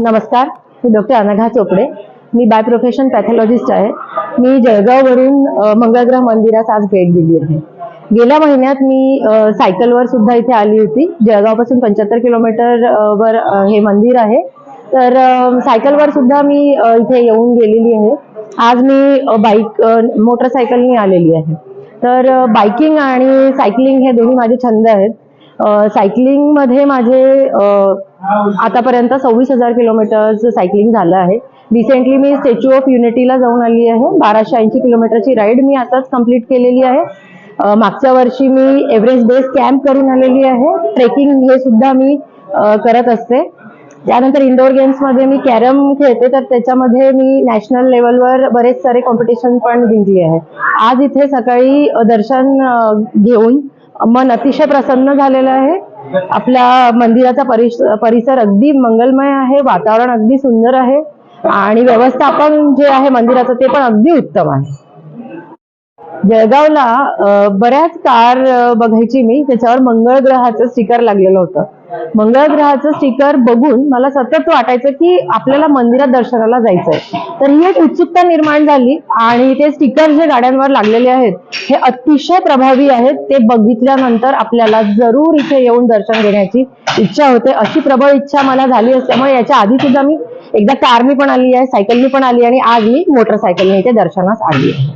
नमस्कार मी डॉक्टर अनघा चोपडे. मी बाय प्रोफेशन पॅथॉलॉजिस्ट आहे. मी जळगाववरून मंगळग्रह मंदिरास आज भेट दिली आहे. गेल्या महिन्यात मी सायकलवर सुद्धा इथे आली होती. जळगावपासून पंच्याहत्तर किलोमीटर वर हे मंदिर आहे. तर सायकलवर सुद्धा मी इथे येऊन गेलेली आहे. आज मी बाईक मोटरसायकलने आलेली आहे. तर बायकिंग आणि सायकलिंग हे दोन्ही माझे छंद आहेत. सायकलिंगमध्ये माझे आतापर्यंत सव्वीस हजार किलोमीटरचं सायकलिंग झालं आहे. रिसेंटली मी स्टॅच्यू ऑफ युनिटीला जाऊन आली आहे. बाराशे ऐंशी किलोमीटरची राईड मी आताच कंप्लीट केलेली आहे. मागच्या वर्षी मी एव्हरेस्ट बेस कॅम्प करून आलेली आहे. ट्रेकिंग हे सुद्धा मी करत असते. त्यानंतर इंडोर गेम्समध्ये मी कॅरम खेळते तर त्याच्यामध्ये मी नॅशनल लेवलवर बरेच सारे कॉम्पिटिशन पण जिंकली आहे. आज इथे सकाळी दर्शन घेऊन मन अतिशय प्रसन्न झालेलं आहे. आपल्या मंदिराचा परिसर अगदी मंगलमय आहे वातावरण अगदी सुंदर आहे आणि व्यवस्थापन जे आहे मंदिराचं ते पण अगदी उत्तम आहे. जळगावला बऱ्याच कार बघायची मी. त्याच्यावर मंगळ ग्रहाचं स्टिकर लागलेलं होतं. मंगळ ग्रहाचं स्टिकर बघून मला सतत वाटायचं की आपल्याला मंदिरात दर्शनाला जायचंय. तर ही एक उत्सुकता निर्माण झाली आणि ते स्टिकर जे गाड्यांवर लागलेले आहेत हे अतिशय प्रभावी आहेत. ते बघितल्यानंतर आपल्याला जरूर इथे येऊन दर्शन घेण्याची इच्छा होते. अशी प्रबळ इच्छा मला झाली असल्यामुळे याच्या आधी सुद्धा मी एकदा कारनी पण आली आहे सायकलनी पण आली आणि आज मी मोटरसायकलने इथे दर्शनास आली आहे.